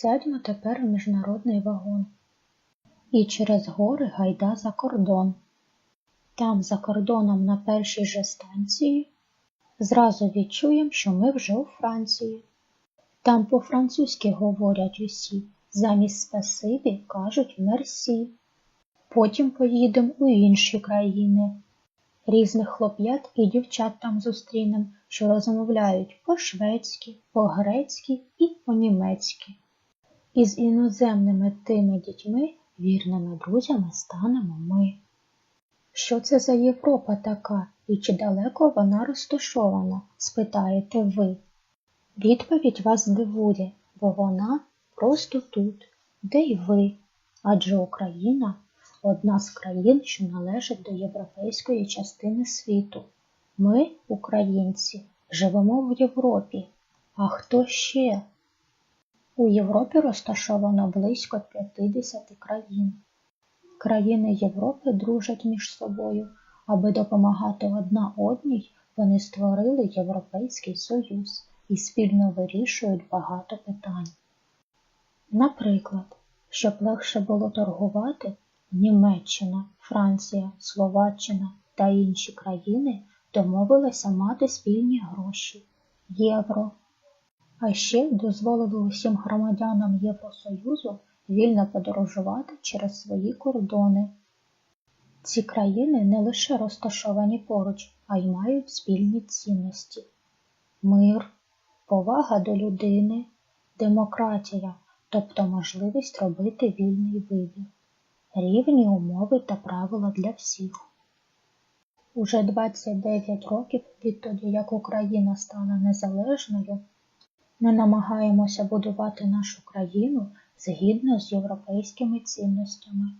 Сядьмо тепер у міжнародний вагон. І через гори гайда за кордон. Там, за кордоном, на першій же станції, зразу відчуєм, що ми вже у Франції. Там по-французьки говорять усі, замість спасибі кажуть мерсі. Потім поїдемо у інші країни. Різних хлоп'ят і дівчат там зустрінем, що розмовляють по-шведськи, по-грецьки і по-німецьки. І з іноземними тими дітьми вірними друзями станемо ми. Що це за Європа така і чи далеко вона розташована, спитаєте ви. Відповідь вас здивує, бо вона просто тут, де й ви, адже Україна одна з країн, що належить до європейської частини світу. Ми, українці, живемо в Європі. А хто ще? У Європі розташовано близько 50 країн. Країни Європи дружать між собою, аби допомагати одна одній, вони створили Європейський Союз і спільно вирішують багато питань. Наприклад, щоб легше було торгувати, Німеччина, Франція, Словаччина та інші країни домовилися мати спільні гроші євро. А ще дозволили усім громадянам Євросоюзу вільно подорожувати через свої кордони. Ці країни не лише розташовані поруч, а й мають спільні цінності мир, повага до людини, демократія, тобто можливість робити вільний вибір, рівні умови та правила для всіх. Уже 29 років відтоді, як Україна стала незалежною, ми намагаємося будувати нашу країну згідно з європейськими цінностями.